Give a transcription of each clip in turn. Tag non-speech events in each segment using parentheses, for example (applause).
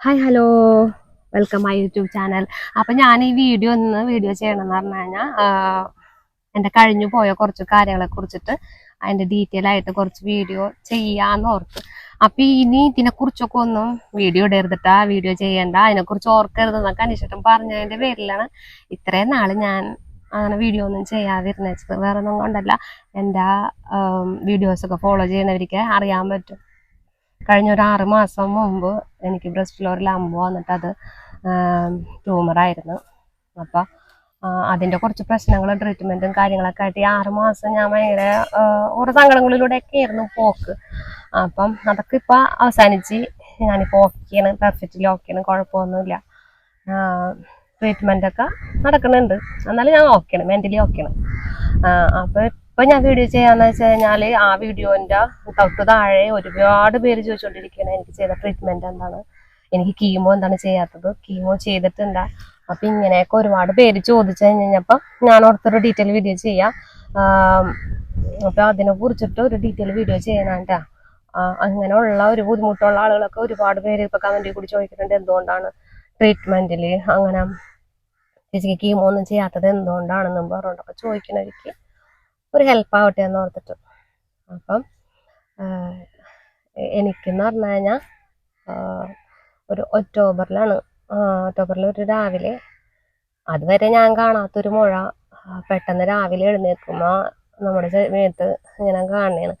Hi hello welcome my YouTube channel അപ്പം ഞാൻ ഈ വീഡിയോ ഒന്ന് വീഡിയോ ചെയ്യണമെന്ന് പറഞ്ഞു കഴിഞ്ഞാൽ എന്റെ കഴിഞ്ഞു പോയ കുറച്ച് കാര്യങ്ങളെ കുറിച്ചിട്ട് അതിന്റെ ഡീറ്റെയിൽ ആയിട്ട് കുറച്ച് വീഡിയോ ചെയ്യാന്ന് ഓർത്ത്. അപ്പം ഇനി ഇതിനെക്കുറിച്ചൊക്കെ ഒന്നും വീഡിയോ ഇടരുതിട്ടാ വീഡിയോ ചെയ്യണ്ട. അതിനെക്കുറിച്ച് ഓർക്കരുതെന്നൊക്കെ അന്വേഷിച്ചിട്ടും പറഞ്ഞതിന്റെ പേരിലാണ് ഇത്രയും നാൾ ഞാൻ അങ്ങനെ വീഡിയോ ഒന്നും ചെയ്യാതിരുന്നത്. വേറെ ഒന്നും കൊണ്ടല്ല. എന്റെ വീഡിയോസൊക്കെ ഫോളോ ചെയ്യുന്നവർക്ക് അറിയാൻ പറ്റും. കഴിഞ്ഞ ഒരു ആറ് മാസം മുമ്പ് എനിക്ക് ബ്രസ്റ്റ് ഫ്ലോറിൽ അമ്പ് വന്നിട്ട് അത് ട്യൂമറായിരുന്നു. അപ്പം അതിന്റെ കുറച്ച് പ്രശ്നങ്ങളും ട്രീറ്റ്മെന്റും കാര്യങ്ങളൊക്കെ ആയിട്ട് ഈ ആറ് മാസം ഞാൻ ഭയങ്കര ഓരോ സങ്കടങ്ങളിലൂടെയൊക്കെ ആയിരുന്നു പോക്ക്. അപ്പം അതൊക്കെ ഇപ്പം അവസാനിച്ച് ഞാനിപ്പോൾ ഓക്കെയാണ് പെർഫെക്റ്റ്ലി ഓക്കെയാണ് കുഴപ്പമൊന്നുമില്ല. ട്രീറ്റ്മെന്റ് ഒക്കെ നടക്കുന്നുണ്ട്. എന്നാലും ഞാൻ ഓക്കെയാണ് മെന്റലി ഓക്കെയാണ് അപ്പോൾ ഇപ്പൊ ഞാൻ വീഡിയോ ചെയ്യാന്ന് വെച്ച് കഴിഞ്ഞാൽ ആ വീഡിയോന്റെ തൊട്ട് താഴെ ഒരുപാട് പേര് ചോദിച്ചുകൊണ്ടിരിക്കുകയാണ് എനിക്ക് ചെയ്ത ട്രീറ്റ്മെന്റ് എന്താണ്. എനിക്ക് കീമോ എന്താണ് ചെയ്യാത്തത്? കീമോ ചെയ്തിട്ടുണ്ടാ. അപ്പൊ ഇങ്ങനെയൊക്കെ ഒരുപാട് പേര് ചോദിച്ചു കഴിഞ്ഞപ്പോ ഞാൻ ഓർത്തൊരു ഡീറ്റെയിൽ വീഡിയോ ചെയ്യാം. അപ്പൊ അതിനെ കുറിച്ചിട്ട് ഒരു ഡീറ്റെയിൽ വീഡിയോ ചെയ്യണാട്ടാ അങ്ങനെയുള്ള ഒരു ബുദ്ധിമുട്ടുള്ള ആളുകളൊക്കെ ഒരുപാട് പേര് ഇപ്പൊ കമന്റിൽ കൂടി ചോദിക്കുന്നുണ്ട് എന്തുകൊണ്ടാണ് ട്രീറ്റ്മെന്റിൽ അങ്ങനെ ചേച്ചിക്ക് കീമോ ഒന്നും ചെയ്യാത്തത് എന്തുകൊണ്ടാണെന്നും പറഞ്ഞിട്ടൊക്കെ ചോദിക്കുന്നവർക്ക് ഒരു ഹെൽപ്പ് ആവട്ടെ എന്ന് ഓർത്തിട്ട്. അപ്പം എനിക്കെന്ന് പറഞ്ഞു കഴിഞ്ഞാൽ ഒരു ഒക്ടോബറിലാണ് ഒക്ടോബറിൽ ഒരു രാവിലെ അതുവരെ ഞാൻ കാണാത്തൊരു മുഴ പെട്ടെന്ന് രാവിലെ എഴുന്നേൽക്കുമ്പോൾ നമ്മുടെ മേത്ത് ഇങ്ങനെ കാണുകയാണ്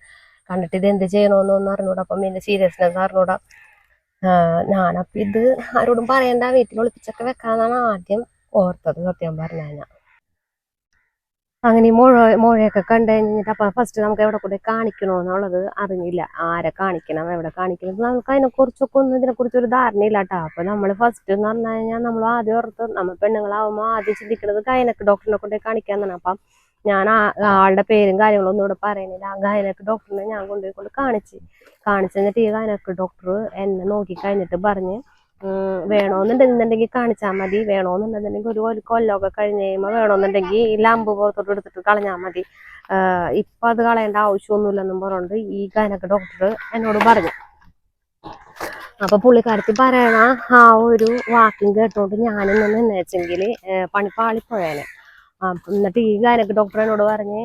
കണ്ടിട്ട് ഇത് എന്ത് ചെയ്യണമെന്നൊന്നും അറിഞ്ഞൂടാ. അപ്പം ഇതിന്റെ സീരിയസ്നെസ് അറിഞ്ഞൂടാ. ഞാനപ്പം ഇത് ആരോടും പറയണ്ട. വീട്ടിൽ ഒളിപ്പിച്ചൊക്കെ വെക്കാന്നാണ് ആദ്യം ഓർത്തത് സത്യം പറഞ്ഞു കഴിഞ്ഞാൽ അങ്ങനെ മുഴ മുഴയൊക്കെ കണ്ടു കഴിഞ്ഞിട്ട് അപ്പം ഫസ്റ്റ് നമുക്ക് എവിടെ കൂടെ കാണിക്കണോ എന്നുള്ളത് അറിഞ്ഞില്ല. ആരെ കാണിക്കണം എവിടെ കാണിക്കണം നമുക്ക് അതിനെക്കുറിച്ചൊക്കെ ഒന്നും ഇതിനെക്കുറിച്ച് ഒരു ധാരണയില്ല കേട്ടോ അപ്പം നമ്മൾ ഫസ്റ്റ് എന്ന് പറഞ്ഞു കഴിഞ്ഞാൽ നമ്മൾ ആദ്യം ഓർത്ത് നമ്മൾ പെണ്ണുങ്ങളാവുമ്പോൾ ആദ്യം ചിന്തിക്കുന്നത് ഗൈനക്ക് ഡോക്ടറിനെ കൊണ്ടുപോയി കാണിക്കാന്നാണ് അപ്പം ഞാൻ ആളുടെ പേരും കാര്യങ്ങളും ഒന്നും ഇവിടെ പറയുന്നില്ല ആ ഗൈനക്ക് ഡോക്ടറിനെ ഞാൻ കൊണ്ടുപോയി കൊണ്ട് കാണിച്ച്. കാണിച്ചു കഴിഞ്ഞിട്ട് ഈ ഗൈനക്ക് ഡോക്ടർ എന്നെ നോക്കി കഴിഞ്ഞിട്ട് പറഞ്ഞ് വേണമെന്നുണ്ടെന്നുണ്ടെങ്കിൽ കാണിച്ചാൽ മതി. വേണമെന്നുണ്ടെന്നുണ്ടെങ്കിൽ ഒരു ഒരു കൊല്ലമൊക്കെ കഴിഞ്ഞ് കഴിയുമ്പോൾ വേണമെന്നുണ്ടെങ്കിൽ ഈ ലാമ്പ് പുറത്തോട്ട് എടുത്തിട്ട് കളഞ്ഞാൽ മതി. ഇപ്പം അത് കളയേണ്ട ആവശ്യമൊന്നുമില്ലെന്നും പറഞ്ഞുകൊണ്ട് ഈ ഗൈനക്ക് ഡോക്ടർ എന്നോട് പറഞ്ഞു. അപ്പൊ പുള്ളിക്കാരത്തി പറയണ ആ ഒരു വാക്കിങ് കേട്ടോണ്ട് ഞാനിന്ന് നിന്നേച്ചെങ്കിൽ പണി പണിപ്പാളിപ്പോയാണ് എന്നിട്ട് ഈ ഗൈനക്ക് ഡോക്ടർ എന്നോട് പറഞ്ഞ്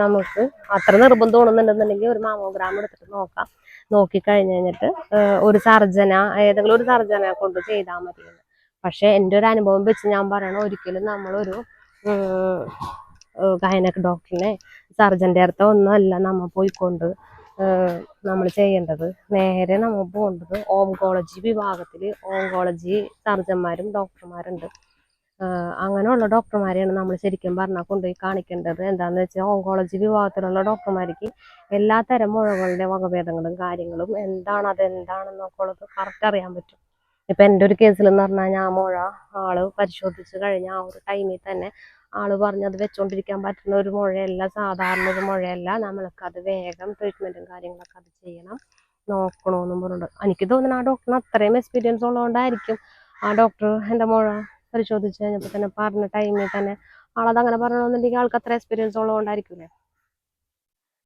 നമുക്ക് അത്ര നിർബന്ധം തോന്നുന്നുണ്ടെന്നുണ്ടെങ്കിൽ ഒരു മാമോഗ്രാം എടുത്തിട്ട് നോക്കാം. നോക്കി കഴിഞ്ഞ് കഴിഞ്ഞിട്ട് ഒരു സർജന ഏതെങ്കിലും ഒരു സർജന കൊണ്ട് ചെയ്താൽ മതി പക്ഷെ എന്റെ ഒരു അനുഭവം വെച്ച് ഞാൻ പറയണ ഒരിക്കലും നമ്മളൊരു ഗൈനക് ഡോക്ടറിനെ സർജന്റെ അടുത്ത ഒന്നുമല്ല നമ്മൾ പോയിക്കൊണ്ട് നമ്മൾ ചെയ്യേണ്ടത്. നേരെ നമ്മൾ പോകേണ്ടത് ഓങ്കോളജി വിഭാഗത്തിൽ ഓങ്കോളജി സർജന്മാരും ഡോക്ടർമാരുണ്ട്. അങ്ങനെയുള്ള ഡോക്ടർമാരെയാണ് നമ്മൾ ശരിക്കും പറഞ്ഞാൽ കൊണ്ടുപോയി കാണിക്കേണ്ടത്. എന്താണെന്ന് വെച്ചാൽ ഓങ്കോളജി വിഭാഗത്തിലുള്ള ഡോക്ടർമാർക്ക് എല്ലാ തരം മുഴകളുടെ വകഭേദങ്ങളും കാര്യങ്ങളും എന്താണ് അതെന്താണെന്നൊക്കെ ഉള്ളത് കറക്റ്റ് അറിയാൻ പറ്റും. ഇപ്പം എന്റെ ഒരു കേസിൽ എന്ന് പറഞ്ഞാൽ ഞാൻ മുഴ ആൾ പരിശോധിച്ച് കഴിഞ്ഞ ആ ഒരു ടൈമിൽ തന്നെ ആൾ പറഞ്ഞ് അത് വെച്ചുകൊണ്ടിരിക്കാൻ പറ്റുന്ന ഒരു മുഴയല്ല സാധാരണ ഒരു മുഴയല്ല. നമ്മൾക്ക് അത് വേഗം ട്രീറ്റ്മെന്റും കാര്യങ്ങളൊക്കെ അത് ചെയ്യണം നോക്കണമെന്നും പറഞ്ഞിട്ടുണ്ട് എനിക്ക് തോന്നുന്നു ആ ഡോക്ടറിന് അത്രയും എക്സ്പീരിയൻസ് ഉള്ളതുകൊണ്ടായിരിക്കും ആ ഡോക്ടർ എന്റെ മുഴ പരിശോധിച്ച് കഴിഞ്ഞപ്പോൾ തന്നെ പറഞ്ഞ ടൈമിൽ തന്നെ ആളത് അങ്ങനെ പറയണമെന്നുണ്ടെങ്കിൽ ആൾക്ക് അത്ര എക്സ്പീരിയൻസ് ഉള്ളതുകൊണ്ടായിരിക്കില്ലേ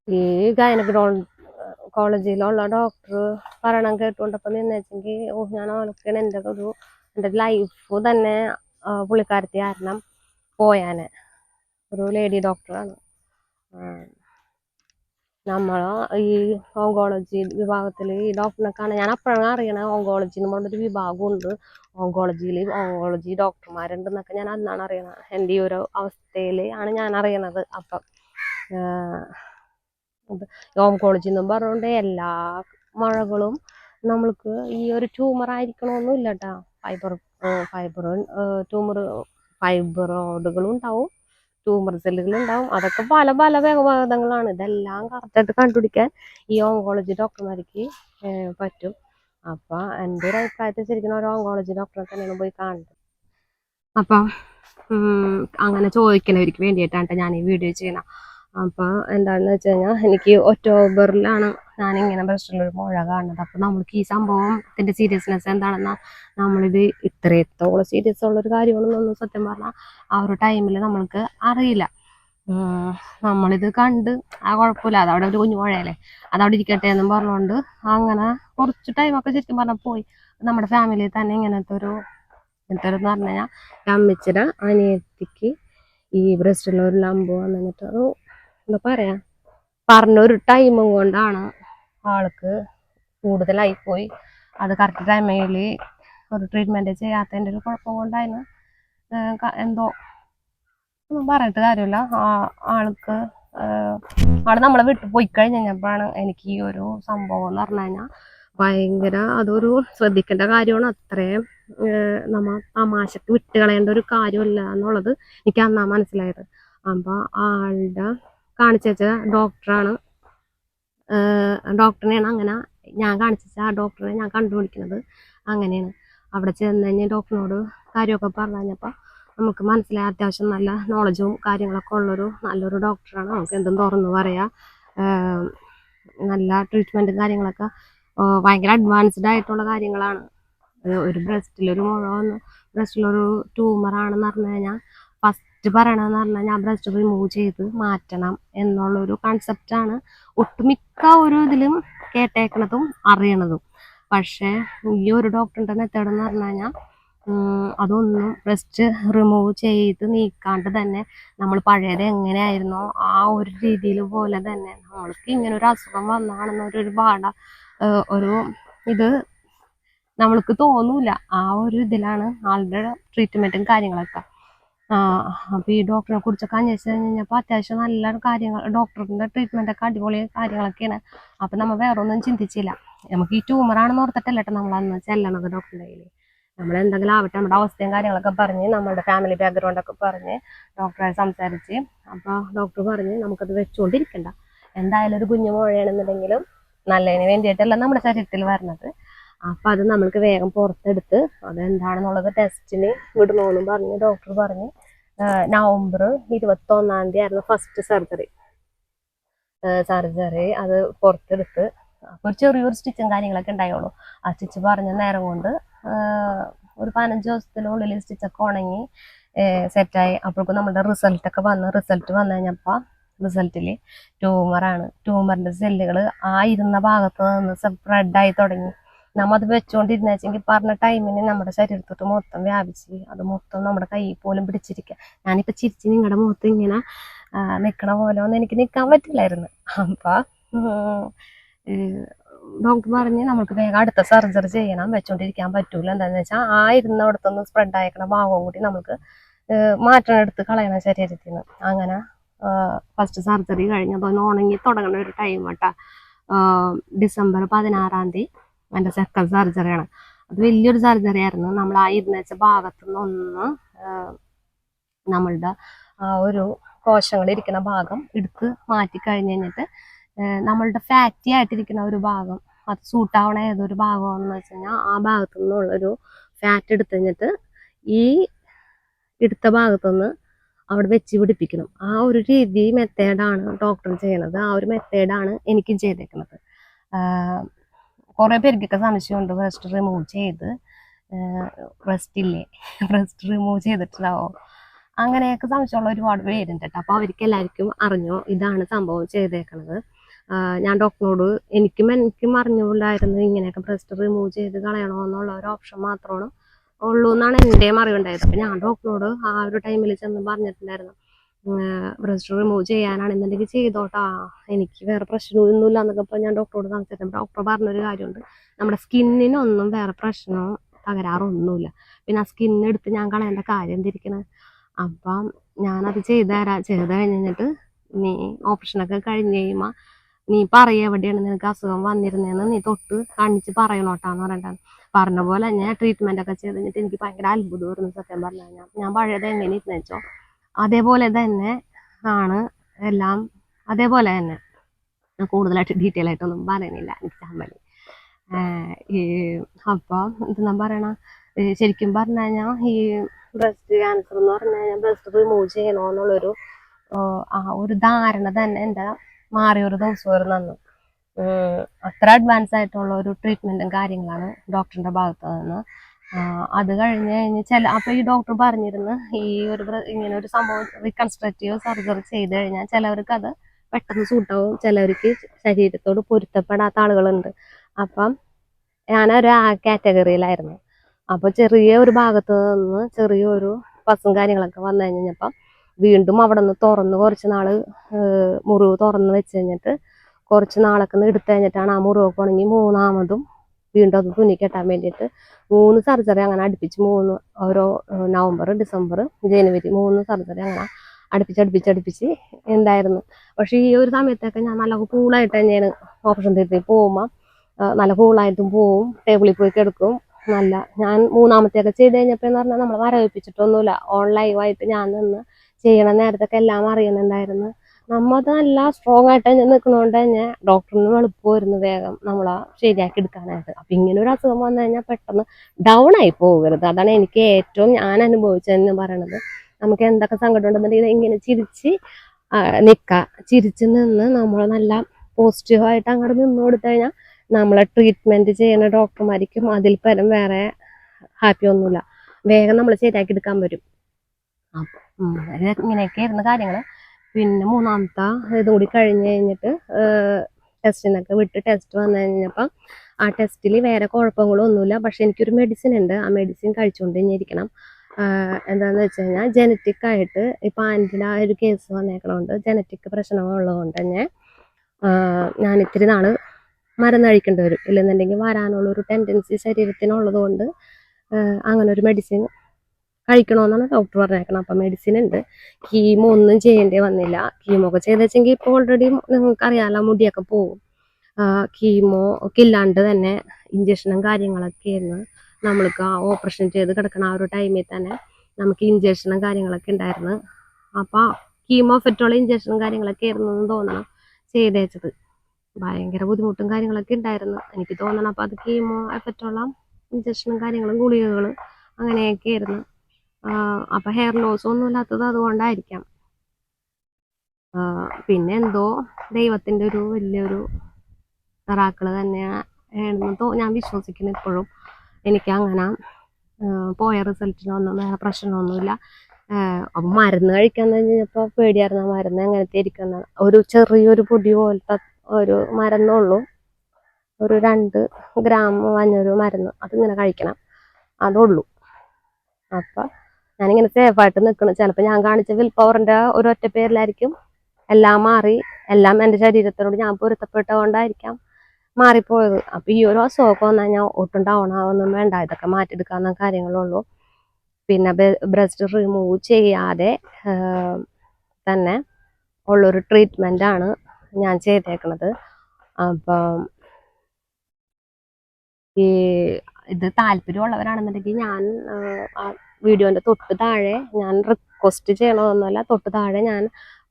ഈ ഗൈനക്കോ കോളേജിലുള്ള ഡോക്ടർ പറയണം കേട്ടുകൊണ്ടപ്പോൾ നിന്നെച്ചെങ്കിൽ ഓ ഞാൻ ആൾക്കാണ് എന്റെ ഒരു എന്റെ ലൈഫ് തന്നെ പുള്ളിക്കാരത്തി കാരണം പോയാനെ. ഒരു ലേഡി ഡോക്ടറാണ് നമ്മൾ ഈ ഓങ്കോളജി വിഭാഗത്തിൽ ഈ ഡോക്ടറിനെ കാണാൻ ഞാൻ അപ്പോഴാണ് അറിയണത് ഓങ്കോളജി എന്ന് പറഞ്ഞൊരു വിഭാഗമുണ്ട് ഓങ്കോളജിയിൽ ഓങ്കോളജി ഡോക്ടർമാരുണ്ടെന്നൊക്കെ ഞാൻ അന്നാണ് അറിയണത് എന്റെ ഈ ഒരു അവസ്ഥയിൽ ആണ് ഞാൻ അറിയണത്. അപ്പം ഓങ്കോളജി എന്നും പറഞ്ഞുകൊണ്ട് എല്ലാ മഴകളും നമ്മൾക്ക് ഈ ഒരു ട്യൂമർ ആയിരിക്കണമെന്നില്ല കേട്ടോ ഫൈബർ ഫൈബർ ട്യൂമർ ഫൈബ്രോയിഡുകളും ഉണ്ടാവും ട്യൂമർ സെല്ലുകൾ ഉണ്ടാവും അതൊക്കെ പല പല വകഭേദങ്ങളാണ് ഇതെല്ലാം കറക്റ്റായിട്ട് കണ്ടുപിടിക്കാൻ ഈ ഓങ്കോളജി ഡോക്ടർമാർക്ക് പറ്റും. അപ്പം എന്റെ ഒരു അഭിപ്രായത്തിൽ ശരിക്കും ഒരു ഓങ്കോളജി ഡോക്ടറെ തന്നെയാണ് പോയി കാണുന്നത്. അപ്പം അങ്ങനെ ചോദിക്കുന്നവർക്ക് വേണ്ടിയിട്ടാണ് ഞാൻ ഈ വീഡിയോ ചെയ്യണം അപ്പോൾ എന്താണെന്ന് വെച്ച് കഴിഞ്ഞാൽ എനിക്ക് ഒക്ടോബറിലാണ് ഞാനിങ്ങനെ പ്രശ്നമുള്ളൊരു മുഴ കാണുന്നത്. അപ്പോൾ നമ്മൾക്ക് ഈ സംഭവം ഇതിന്റെ സീരിയസ്നെസ് എന്താണെന്ന് നമ്മളിത് ഇത്രത്തോളം സീരിയസ് ഉള്ളൊരു കാര്യമാണെന്നൊന്നും സത്യം പറഞ്ഞാൽ ആ ഒരു ടൈമിൽ നമ്മൾക്ക് അറിയില്ല. നമ്മളിത് കണ്ട് ആ കുഴപ്പമില്ല. അതവിടെ ഒരു കുഞ്ഞു മുഴയല്ലേ. അതവിടെ ഇരിക്കട്ടെ എന്നും പറഞ്ഞുകൊണ്ട് അങ്ങനെ കുറച്ച് ടൈമൊക്കെ ശരിക്കും പറഞ്ഞാൽ പോയി. നമ്മുടെ ഫാമിലിയിൽ തന്നെ ഇങ്ങനത്തെ ഒരു ഇങ്ങനത്തെ ഒരു എന്ന് പറഞ്ഞു കഴിഞ്ഞാൽ അമ്മച്ചിടെ അനിയത്തിക്ക് ഈ ബ്രസ്റ്റിലുള്ള ഒരു ലംബ് വന്നിട്ട് എന്താ പറയാ? പറഞ്ഞൊരു ടൈമും കൊണ്ടാണ് ആൾക്ക് കൂടുതലായി പോയി. അത് കറക്റ്റ് ടൈമിൽ ഒരു ട്രീറ്റ്മെന്റ് ചെയ്യാത്തതിന്റെ ഒരു കുഴപ്പം കൊണ്ടായിരുന്നു. എന്തോ ഒന്നും പറഞ്ഞിട്ട് കാര്യമില്ല. ആൾക്ക് ആൾ നമ്മളെ വിട്ടു പോയി കഴിഞ്ഞ് കഴിഞ്ഞപ്പോഴാണ് എനിക്ക് ഈ ഒരു സംഭവം എന്ന് പറഞ്ഞു കഴിഞ്ഞാൽ ഭയങ്കര അതൊരു ശ്രദ്ധിക്കേണ്ട കാര്യമാണ്. അത്രയും നമ്മ തമാശക്ക് വിട്ട് കളയേണ്ട ഒരു കാര്യമല്ല എന്നുള്ളത് എനിക്ക് അന്നാ മനസ്സിലായത്. അപ്പൊ ആളുടെ കാണിച്ച ഡോക്ടറാണ്. ഡോക്ടറിനെയാണ് അങ്ങനെ ഞാൻ കാണിച്ച ആ ഡോക്ടറിനെ ഞാൻ കണ്ടുപിടിക്കുന്നത് അങ്ങനെയാണ്. അവിടെ ചെന്ന് കഴിഞ്ഞ് ഡോക്ടറിനോട് കാര്യമൊക്കെ പറഞ്ഞു കഴിഞ്ഞപ്പോൾ നമുക്ക് മനസ്സിലായി അത്യാവശ്യം നല്ല നോളജും കാര്യങ്ങളൊക്കെ ഉള്ളൊരു നല്ലൊരു ഡോക്ടറാണ്. നമുക്ക് എന്തും തുറന്നു പറയാം. നല്ല ട്രീറ്റ്മെന്റും കാര്യങ്ങളൊക്കെ ഭയങ്കര അഡ്വാൻസ്ഡ് ആയിട്ടുള്ള കാര്യങ്ങളാണ്. ഒരു- ബ്രസ്റ്റിലൊരു മുഴ ബ്രസ്റ്റിലൊരു ട്യൂമറാണെന്ന് പറഞ്ഞു കഴിഞ്ഞാൽ ഫസ്റ്റ് പറയണതെന്ന് പറഞ്ഞാൽ ഞാൻ ബ്രസ്റ്റ് റിമൂവ് ചെയ്ത് മാറ്റണം എന്നുള്ളൊരു കൺസെപ്റ്റാണ് ഒട്ടുമിക്ക ഒരു ഇതിലും കേട്ടേക്കണതും അറിയണതും. പക്ഷേ ഈ ഒരു ഡോക്ടറിന്റെ മെത്തേഡ് എന്ന് പറഞ്ഞു കഴിഞ്ഞാൽ അതൊന്നും ബ്രസ്റ്റ് റിമൂവ് ചെയ്ത് നീക്കാണ്ട് തന്നെ നമ്മൾ പഴയത് എങ്ങനെയായിരുന്നോ ആ ഒരു രീതിയിൽ പോലെ തന്നെ നമ്മൾക്ക് ഇങ്ങനെ ഒരു അസുഖം വന്നാണെന്ന് ഒരു ഒരു ഇത് നമ്മൾക്ക് തോന്നൂല. ആ ഒരു ഇതിലാണ് ആളുടെ ട്രീറ്റ്മെന്റും കാര്യങ്ങളൊക്കെ. അപ്പൊ ഈ ഡോക്ടറെ കുറിച്ചൊക്കെ അന്വേഷിച്ച് കഴിഞ്ഞപ്പോൾ അത്യാവശ്യം നല്ല കാര്യങ്ങൾ ഡോക്ടറിന്റെ ട്രീറ്റ്മെന്റ് ഒക്കെ അടിപൊളി കാര്യങ്ങളൊക്കെയാണ്. അപ്പൊ നമ്മൾ വേറെ ഒന്നും ചിന്തിച്ചില്ല. നമുക്ക് ഈ ട്യൂമറാണെന്ന് ഓർത്തിട്ടല്ല നമ്മൾ അന്ന് ചെല്ലണത് ഡോക്ടറിന്റെ കയ്യിൽ നമ്മൾ എന്തെങ്കിലും ആവട്ടെ നമ്മുടെ അവസ്ഥയും കാര്യങ്ങളൊക്കെ പറഞ്ഞ് നമ്മുടെ ഫാമിലി ബാക്ക്ഗ്രൗണ്ട് ഒക്കെ പറഞ്ഞ് ഡോക്ടറെ സംസാരിച്ച് അപ്പോൾ ഡോക്ടർ പറഞ്ഞ് നമുക്കത് വെച്ചുകൊണ്ടിരിക്കണ്ട എന്തായാലും ഒരു കുഞ്ഞു മുഴയാണെന്നുണ്ടെങ്കിലും നല്ലതിന് വേണ്ടിയിട്ടല്ല നമ്മുടെ ശരീരത്തിൽ വരണത്. അപ്പം അത് നമ്മൾക്ക് വേഗം പുറത്തെടുത്ത് അതെന്താണെന്നുള്ളത് ടെസ്റ്റിന് വിടണമെന്നും പറഞ്ഞ് ഡോക്ടർ പറഞ്ഞ് നവംബർ ഇരുപത്തൊന്നാം തീയതി ആയിരുന്നു ഫസ്റ്റ് സർജറി സർജറി അത് പുറത്തെടുത്ത് അപ്പോൾ ഒരു ചെറിയൊരു സ്റ്റിച്ചും കാര്യങ്ങളൊക്കെ ഉണ്ടായുള്ളൂ. ആ സ്റ്റിച്ച് പറഞ്ഞ നേരം കൊണ്ട് ഒരു പതിനഞ്ച് ദിവസത്തിനുള്ളിൽ സ്റ്റിച്ചൊക്കെ ഉണങ്ങി സെറ്റായി അപ്പോഴേക്കും നമ്മുടെ റിസൾട്ടൊക്കെ വന്ന് റിസൾട്ട് വന്നു കഴിഞ്ഞപ്പോൾ റിസൾട്ടിൽ ട്യൂമറാണ് ട്യൂമറിന്റെ സെല്ലുകൾ ആ ഇരുന്ന ഭാഗത്ത് നിന്ന് സ്പ്രെഡായി തുടങ്ങി. നമ്മ അത് വെച്ചുകൊണ്ടിരുന്ന വെച്ചെങ്കിൽ പറഞ്ഞ ടൈമിന് നമ്മുടെ ശരീരത്തോട്ട് മൊത്തം വ്യാപിച്ച് അത് മൊത്തം നമ്മുടെ കൈ പോലും പിടിച്ചിരിക്കുക ഞാനിപ്പോൾ ചിരിച്ച് നിങ്ങളുടെ മുഖത്ത് ഇങ്ങനെ നിൽക്കണ പോലെ ഒന്നും എനിക്ക് നിൽക്കാൻ പറ്റില്ലായിരുന്നു. അപ്പം ഡോക്ടർ പറഞ്ഞ് നമുക്ക് വേഗം അടുത്ത സർജറി ചെയ്യണം. വെച്ചോണ്ടിരിക്കാൻ പറ്റൂല. എന്താണെന്ന് വെച്ചാൽ ആ ഇരുന്ന ഇരുന്നവിടത്തുനിന്ന് സ്പ്രെഡ് ആയിക്കണ ഭാഗവും കൂടി നമുക്ക് മാറ്റം എടുത്ത് കളയണം ശരീരത്തിൽ നിന്ന് അങ്ങനെ ഫസ്റ്റ് സർജറി കഴിഞ്ഞതൊന്ന് ഉണങ്ങി തുടങ്ങുന്ന ഒരു ടൈം കേട്ടോ ഡിസംബർ പതിനാറാം തീയതി. എന്റെ സെക്കൻഡ് സർജറിയാണ് അത് വലിയൊരു സർജറി ആയിരുന്നു നമ്മൾ ആ ഇരുന്നേച്ച ഭാഗത്തു നിന്നൊന്ന് നമ്മളുടെ ഒരു കോശങ്ങൾ ഇരിക്കുന്ന ഭാഗം എടുത്ത് മാറ്റി കഴിഞ്ഞ് കഴിഞ്ഞിട്ട് നമ്മളുടെ ഫാറ്റി ആയിട്ടിരിക്കുന്ന ഒരു ഭാഗം അത് സൂട്ടാവണ ഏതൊരു ഭാഗമാണെന്ന് വെച്ച് കഴിഞ്ഞാൽ ആ ഭാഗത്തു നിന്നുള്ളൊരു ഫാറ്റ് എടുത്തു കഴിഞ്ഞിട്ട് ഈ എടുത്ത ഭാഗത്തുനിന്ന് അവിടെ വെച്ച് പിടിപ്പിക്കണം. ആ ഒരു രീതി മെത്തേഡാണ് ഡോക്ടർ ചെയ്യണത്. ആ ഒരു മെത്തേഡാണ് എനിക്കും ചെയ്തേക്കുന്നത് കുറേ പേർക്കൊക്കെ സംശയമുണ്ട് ബ്രസ്റ്റ് റിമൂവ് ചെയ്ത് ബ്രസ്റ്റ് ഇല്ലേ? (laughs) ബ്രസ്റ്റ് റിമൂവ് ചെയ്തിട്ടുണ്ടാവോ? അങ്ങനെയൊക്കെ സംശയമുള്ള ഒരുപാട് പേരുണ്ട് കേട്ടോ. അപ്പോൾ അവർക്ക് എല്ലാവർക്കും അറിഞ്ഞോ ഇതാണ് സംഭവം ചെയ്തേക്കുന്നത് ഞാൻ ഡോക്ടറിനോട് എനിക്കും എനിക്കും അറിഞ്ഞുകൊണ്ടായിരുന്നു ഇങ്ങനെയൊക്കെ ബ്രസ്റ്റ് റിമൂവ് ചെയ്ത് കളയണോ എന്നുള്ള ഒരു ഓപ്ഷൻ മാത്രമാണ് ഉള്ളൂ എന്നാണ് എന്റെയും അറിവുണ്ടായത്. അപ്പം ഞാൻ ഡോക്ടറിനോട് ആ ഒരു ടൈമിൽ ചെന്ന് പറഞ്ഞിട്ടുണ്ടായിരുന്നു. ബ്രസ്റ്റ് റിമൂവ് ചെയ്യാനാണെന്നുണ്ടെങ്കിൽ ചെയ്തോട്ടാ. എനിക്ക് വേറെ പ്രശ്നമൊന്നുമില്ല എന്നൊക്കെ ഇപ്പോൾ ഞാൻ ഡോക്ടറോട് കാണിച്ചിട്ട് ഡോക്ടർ പറഞ്ഞൊരു കാര്യമുണ്ട്. നമ്മുടെ സ്കിന്നിനൊന്നും വേറെ പ്രശ്നമോ തകരാറൊന്നുമില്ല. പിന്നെ ആ സ്കിന്നെടുത്ത് ഞാൻ കളയേണ്ട കാര്യം തിരിക്കണേ അപ്പം ഞാനത് ചെയ്ത് തരാം ചെയ്ത് കഴിഞ്ഞിട്ട് നീ ഓപ്പറേഷനൊക്കെ കഴിഞ്ഞ് കഴിയുമ്പോൾ നീ പറയ എവിടെയാണ് നിനക്ക് അസുഖം വന്നിരുന്നതെന്ന് നീ തൊട്ട് കാണിച്ച് പറയണോട്ടാന്ന് പറഞ്ഞിട്ടാണ്. പറഞ്ഞ പോലെ ഞാൻ ട്രീറ്റ്മെന്റ് ഒക്കെ ചെയ്ത് കഴിഞ്ഞിട്ട് എനിക്ക് ഭയങ്കര അത്ഭുതമായിരുന്നു സത്യം പറഞ്ഞു കഴിഞ്ഞാൽ ഞാൻ പഴയത് എങ്ങനെ ഇരുന്നു വെച്ചോ. അതേപോലെ തന്നെ ആണ് എല്ലാം അതേപോലെ തന്നെ. കൂടുതലായിട്ട് ഡീറ്റെയിൽ ആയിട്ടൊന്നും പറയുന്നില്ല എക്സാമ്പിൾ ഈ അപ്പം ഇത് പറയണ ശരിക്കും പറഞ്ഞു കഴിഞ്ഞാൽ ഈ ബ്രസ്റ്റ് ക്യാൻസർ എന്ന് പറഞ്ഞു കഴിഞ്ഞാൽ ബ്രസ്റ്റ് റിമൂവ് ചെയ്യണോ എന്നുള്ളൊരു ആ ഒരു ധാരണ തന്നെ എന്റെ മാറിയ ഒരു ദിവസം ഒരു നന്നു അത്ര അഡ്വാൻസ് ആയിട്ടുള്ള ഒരു ട്രീറ്റ്മെന്റും കാര്യങ്ങളാണ് ഡോക്ടറിന്റെ ഭാഗത്തു നിന്ന് അത് കഴിഞ്ഞ് കഴിഞ്ഞ് ചില അപ്പൊ ഈ ഡോക്ടർ പറഞ്ഞിരുന്നു ഈ ഒരു ഇങ്ങനെ ഒരു സംഭവം റീകൺസ്ട്രക്റ്റീവ് സർജറി ചെയ്ത് കഴിഞ്ഞാൽ ചിലവർക്ക് അത് പെട്ടെന്ന് സൂട്ടാവും ചിലവർക്ക് ശരീരത്തോട് പൊരുത്തപ്പെടാത്ത ആളുകളുണ്ട്. അപ്പം ഞാനൊരു ആ കാറ്റഗറിയിലായിരുന്നു അപ്പോൾ ചെറിയ ഒരു ഭാഗത്ത് നിന്ന് ചെറിയൊരു പസും കാര്യങ്ങളൊക്കെ വന്നു കഴിഞ്ഞപ്പം വീണ്ടും അവിടെ നിന്ന് തുറന്ന് കുറച്ച് നാൾ മുറിവ് തുറന്ന് വെച്ച് കഴിഞ്ഞിട്ട് കുറച്ച് നാളൊക്കെ ഒന്ന് എടുത്തു കഴിഞ്ഞിട്ടാണ് ആ മുറിവൊക്കെ ഉണങ്ങി മൂന്നാമതും വീണ്ടും അത് തുന്നി കെട്ടാൻ വേണ്ടിയിട്ട് മൂന്ന് സർജറി അങ്ങനെ അടുപ്പിച്ച് മൂന്ന് ഓരോ നവംബർ ഡിസംബർ ജനുവരി മൂന്ന് സർജറി അങ്ങനെ അടുപ്പിച്ച് അടുപ്പിച്ച് അടുപ്പിച്ച് ഉണ്ടായിരുന്നു. പക്ഷേ ഈ ഒരു സമയത്തൊക്കെ ഞാൻ നല്ല കൂളായിട്ട് തന്നെയാണ് ഓപ്പറേഷൻ തീർത്തി പോകുമ്പോൾ നല്ല കൂളായിട്ടും പോവും ടേബിളിൽ പോയി കിടക്കും. നല്ല ഞാൻ മൂന്നാമത്തെയൊക്കെ ചെയ്ത് കഴിഞ്ഞപ്പോൾ എന്ന് പറഞ്ഞാൽ നമ്മൾ വരവേൽപ്പിച്ചിട്ടൊന്നുമില്ല ഓൺലൈവായിട്ട് ഞാൻ നിന്ന് ചെയ്യണ നേരത്തൊക്കെ എല്ലാം അറിയുന്നുണ്ടായിരുന്നു. നമ്മത് നല്ല സ്ട്രോങ് ആയിട്ട് തന്നെ നിൽക്കുന്നതുകൊണ്ട് തന്നെ ഡോക്ടറിന് എളുപ്പമായിരുന്നു വേഗം നമ്മളെ ശരിയാക്കി എടുക്കാനായിട്ട്. അപ്പൊ ഇങ്ങനെ ഒരു അസുഖം വന്നു കഴിഞ്ഞാൽ പെട്ടെന്ന് ഡൗൺ ആയി പോകരുത്. അതാണ് എനിക്ക് ഏറ്റവും ഞാൻ അനുഭവിച്ചതെന്ന് പറയണത്. നമുക്ക് എന്തൊക്കെ സങ്കടം ഉണ്ടെന്നുണ്ടെങ്കിൽ ഇങ്ങനെ ചിരിച്ച് നിൽക്കുക ചിരിച്ച് നിന്ന് നമ്മൾ നല്ല പോസിറ്റീവായിട്ട് അങ്ങോട്ട് നിന്ന് കൊടുത്തു കഴിഞ്ഞാൽ നമ്മളെ ട്രീറ്റ്മെന്റ് ചെയ്യുന്ന ഡോക്ടർമാരിക്കും അതിൽ പരം വേറെ ഹാപ്പി ഒന്നുമില്ല. വേഗം നമ്മൾ ശരിയാക്കി എടുക്കാൻ വരും അപ്പൊ ഇങ്ങനെയൊക്കെ ആയിരുന്നു കാര്യങ്ങൾ പിന്നെ മൂന്നാമത്തെ ഇതും കൂടി കഴിഞ്ഞ് കഴിഞ്ഞിട്ട് ടെസ്റ്റിനൊക്കെ വിട്ട് ടെസ്റ്റ് വന്നു കഴിഞ്ഞപ്പം ആ ടെസ്റ്റിൽ വേറെ കുഴപ്പങ്ങളൊന്നുമില്ല പക്ഷെ എനിക്കൊരു മെഡിസിൻ ഉണ്ട്. ആ മെഡിസിൻ കഴിച്ചുകൊണ്ട് തന്നെ ഇരിക്കണം. എന്താണെന്ന് വെച്ച് കഴിഞ്ഞാൽ ജനറ്റിക് ആയിട്ട് ഇപ്പം ആന്റിന്റെ ആ ഒരു കേസ് വന്നേക്കണോണ്ട് ജനറ്റിക് പ്രശ്നങ്ങളുള്ളതുകൊണ്ട് തന്നെ ഞാൻ ഇത്തിരി നാൾ മരുന്ന് കഴിക്കേണ്ടി വരും. ഇല്ലെന്നുണ്ടെങ്കിൽ വരാനുള്ള ഒരു ടെൻഡൻസി ശരീരത്തിനുള്ളത് കൊണ്ട് അങ്ങനെ ഒരു മെഡിസിൻ കഴിക്കണമെന്നാണ് ഡോക്ടർ പറഞ്ഞേക്കണം. അപ്പം മെഡിസിൻ ഉണ്ട് കീമോ ഒന്നും ചെയ്യേണ്ടി വന്നില്ല. കീമോ ഒക്കെ ചെയ്ത് വെച്ചെങ്കിൽ ഇപ്പോൾ ഓൾറെഡി നിങ്ങൾക്ക് അറിയാലോ മുടിയൊക്കെ പോകും കീമോ ഒക്കെ ഇല്ലാണ്ട് തന്നെ ഇഞ്ചക്ഷനും കാര്യങ്ങളൊക്കെ ആയിരുന്നു. നമ്മൾക്ക് ആ ഓപ്പറേഷൻ ചെയ്ത് കിടക്കണ ആ ഒരു ടൈമിൽ തന്നെ നമുക്ക് ഇഞ്ചക്ഷനും കാര്യങ്ങളൊക്കെ ഉണ്ടായിരുന്നു അപ്പോൾ കീമോ എഫക്റ്റുള്ള ഇഞ്ചക്ഷനും കാര്യങ്ങളൊക്കെ ആയിരുന്നു എന്ന് തോന്നണം ചെയ്തേച്ചത് ഭയങ്കര ബുദ്ധിമുട്ടും കാര്യങ്ങളൊക്കെ ഉണ്ടായിരുന്നു എനിക്ക് തോന്നണം അപ്പോൾ അത് കീമോ എഫക്റ്റുള്ള ഇഞ്ചക്ഷനും കാര്യങ്ങളും ഗുളികകൾ അങ്ങനെയൊക്കെ ആയിരുന്നു. അപ്പം ഹെയർ ലോസ് ഒന്നും ഇല്ലാത്തത് അതുകൊണ്ടായിരിക്കാം. പിന്നെ എന്തോ ദൈവത്തിന്റെ ഒരു വലിയൊരു റാക്കൾ തന്നെയാണെന്ന് ഞാൻ വിശ്വസിക്കുന്നു ഇപ്പോഴും. എനിക്ക് അങ്ങനെ പോയ റിസൾട്ടിനൊന്നും വേറെ പ്രശ്നമൊന്നുമില്ല. അപ്പം മരുന്ന് കഴിക്കാൻ കഴിഞ്ഞപ്പോൾ പേടിയായിരുന്നു. മരുന്ന് എങ്ങനത്തെ ഇരിക്കുന്ന? ഒരു ചെറിയൊരു പൊടി പോലത്തെ ഒരു മരുന്നുള്ളൂ ഒരു രണ്ട് ഗ്രാം വന്നൊരു മരുന്ന്. അതിങ്ങനെ കഴിക്കണം. അതുള്ളൂ. അപ്പം ഞാനിങ്ങനെ സേഫായിട്ട് നിൽക്കണം ചിലപ്പോൾ ഞാൻ കാണിച്ച വിൽ പവറിന്റെ ഒരു ഒറ്റ പേരിലായിരിക്കും. എല്ലാം മാറി എല്ലാം എന്റെ ശരീരത്തിനോട് ഞാൻ പൊരുത്തപ്പെട്ടതുകൊണ്ടായിരിക്കാം മാറിപ്പോയത്. അപ്പം ഈ ഒരു അസുഖമൊക്കെ വന്നാൽ ഞാൻ ഒട്ടും ഡൗൺ ആവുന്നൊന്നും വേണ്ട. ഇതൊക്കെ മാറ്റിയെടുക്കാവുന്ന കാര്യങ്ങളുള്ളൂ. പിന്നെ ബ്രസ്റ്റ് റിമൂവ് ചെയ്യാതെ തന്നെ ഉള്ളൊരു ആണ് ഞാൻ ചെയ്തേക്കണത്. അപ്പം ഈ ഇത് താല്പര്യമുള്ളവരാണെന്നുണ്ടെങ്കിൽ ഞാൻ വീഡിയോന്റെ തൊട്ട് താഴെ ഞാൻ റിക്വസ്റ്റ് ചെയ്യണമെന്നല്ല തൊട്ട് താഴെ ഞാൻ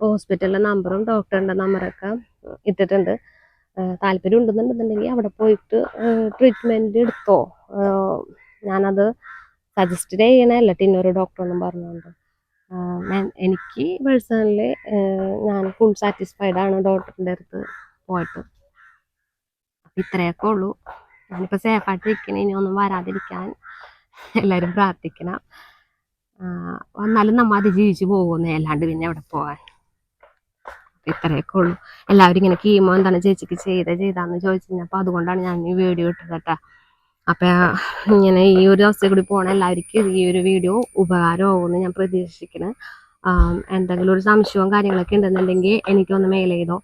ഹോസ്പിറ്റലിലെ നമ്പറും ഡോക്ടറിന്റെ നമ്പറൊക്കെ ഇട്ടിട്ടുണ്ട്. താല്പര്യം ഉണ്ടെന്നുണ്ടെന്നുണ്ടെങ്കിൽ അവിടെ പോയിട്ട് ട്രീറ്റ്മെന്റ് എടുത്തോ? ഞാനത് സജസ്റ്റ് ചെയ്യണല്ല ടിന്നൊരു ഡോക്ടറൊന്നും പറഞ്ഞുകൊണ്ട് എനിക്ക് പേഴ്സണലി ഞാൻ ഫുൾ സാറ്റിസ്ഫൈഡ് ആണ് ഡോക്ടറിന്റെ അടുത്ത് പോയിട്ട്. അപ്പം ഇത്രയൊക്കെ ഉള്ളൂ. ഞാനിപ്പോൾ സേഫായിട്ട് ഇരിക്കണേ ഇനി ഒന്നും വരാതിരിക്കാൻ (laughs) എല്ലാവരും പ്രാർത്ഥിക്കണം. വന്നാലും നമ്മൾ അത് ജീവിച്ചു പോകുന്നേ. അല്ലാണ്ട് പിന്നെ അവിടെ പോകാൻ? ഇത്രയൊക്കെ ഉള്ളൂ. എല്ലാവരും ഇങ്ങനെ കീമോ എന്താണ് ചേച്ചിക്ക് ചെയ്ത ചെയ്താന്ന് ചോദിച്ചു കഴിഞ്ഞപ്പോൾ അതുകൊണ്ടാണ് ഞാൻ ഈ വീഡിയോ ഇട്ടത് കേട്ടോ. അപ്പം ഇങ്ങനെ ഈ ഒരു ദിവസത്തെ കൂടി പോണ എല്ലാവർക്കും ഈ ഒരു വീഡിയോ ഉപകാരമാകുമെന്ന് ഞാൻ പ്രതീക്ഷിക്കുന്നത് എന്തെങ്കിലും ഒരു സംശയവും കാര്യങ്ങളൊക്കെ ഉണ്ടെന്നുണ്ടെങ്കിൽ എനിക്കൊന്ന് മെയിൽ ചെയ്തോ.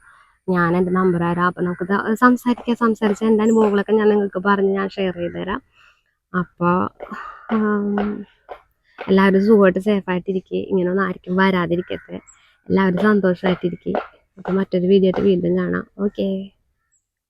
ഞാൻ എന്റെ നമ്പർ തരാം അപ്പം നമുക്ക് സംസാരിക്കാം. സംസാരിച്ച് എന്റെ അനുഭവങ്ങളൊക്കെ ഞാൻ നിങ്ങൾക്ക് പറഞ്ഞ് ഞാൻ ഷെയർ ചെയ്ത് തരാം അപ്പോൾ എല്ലാവരും സുഖമായിട്ട് സേഫായിട്ടിരിക്കുക ഇങ്ങനെയൊന്നും ആർക്കും വരാതിരിക്കട്ടെ. എല്ലാവരും സന്തോഷമായിട്ടിരിക്കുക അപ്പോൾ മറ്റൊരു വീഡിയോ ആയിട്ട് വീണ്ടും കാണാം. ഓക്കേ